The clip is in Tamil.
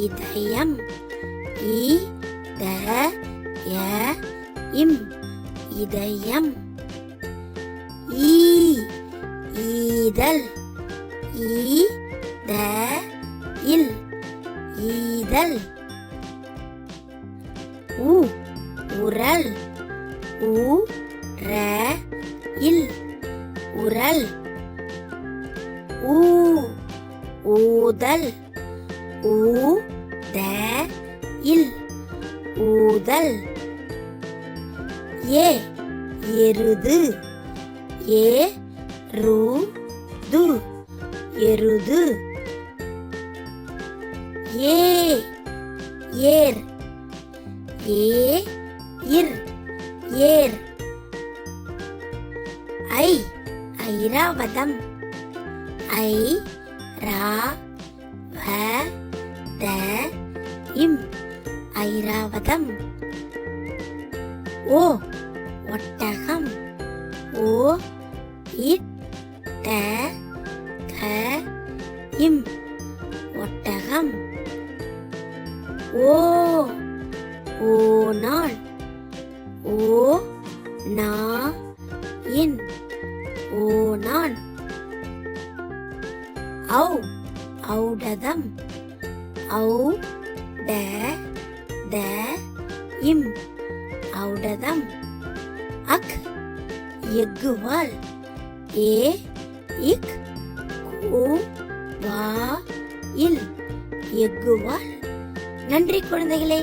இதயம் இ த ய இம் இதயம் ஈ ஈதல் ஈ த இல் ஈதல் உ உரல் உ ர இல் உரல் ஊ ஊதல் ஊ த இல். ஊதல். ஏ எருது. ஏ ரு து எருது. ஏ ஏர். ஏ இர். ஏர். ஐ ஐராவதம். ஐ ரா வ த இம் ஐராவதம். ஓ ஒட்டகம். ஓ இட் த க இம் ஒட்டகம். ஓ ஓ நாள். ஓ நா இன். ஓ நான் ஔ ஔடதம். ஔ ட த இம். ஔடதம். அக் எக்குவால் ஏ இக் கு வா இல். எக்குவால் நன்றி குழந்தைகளே.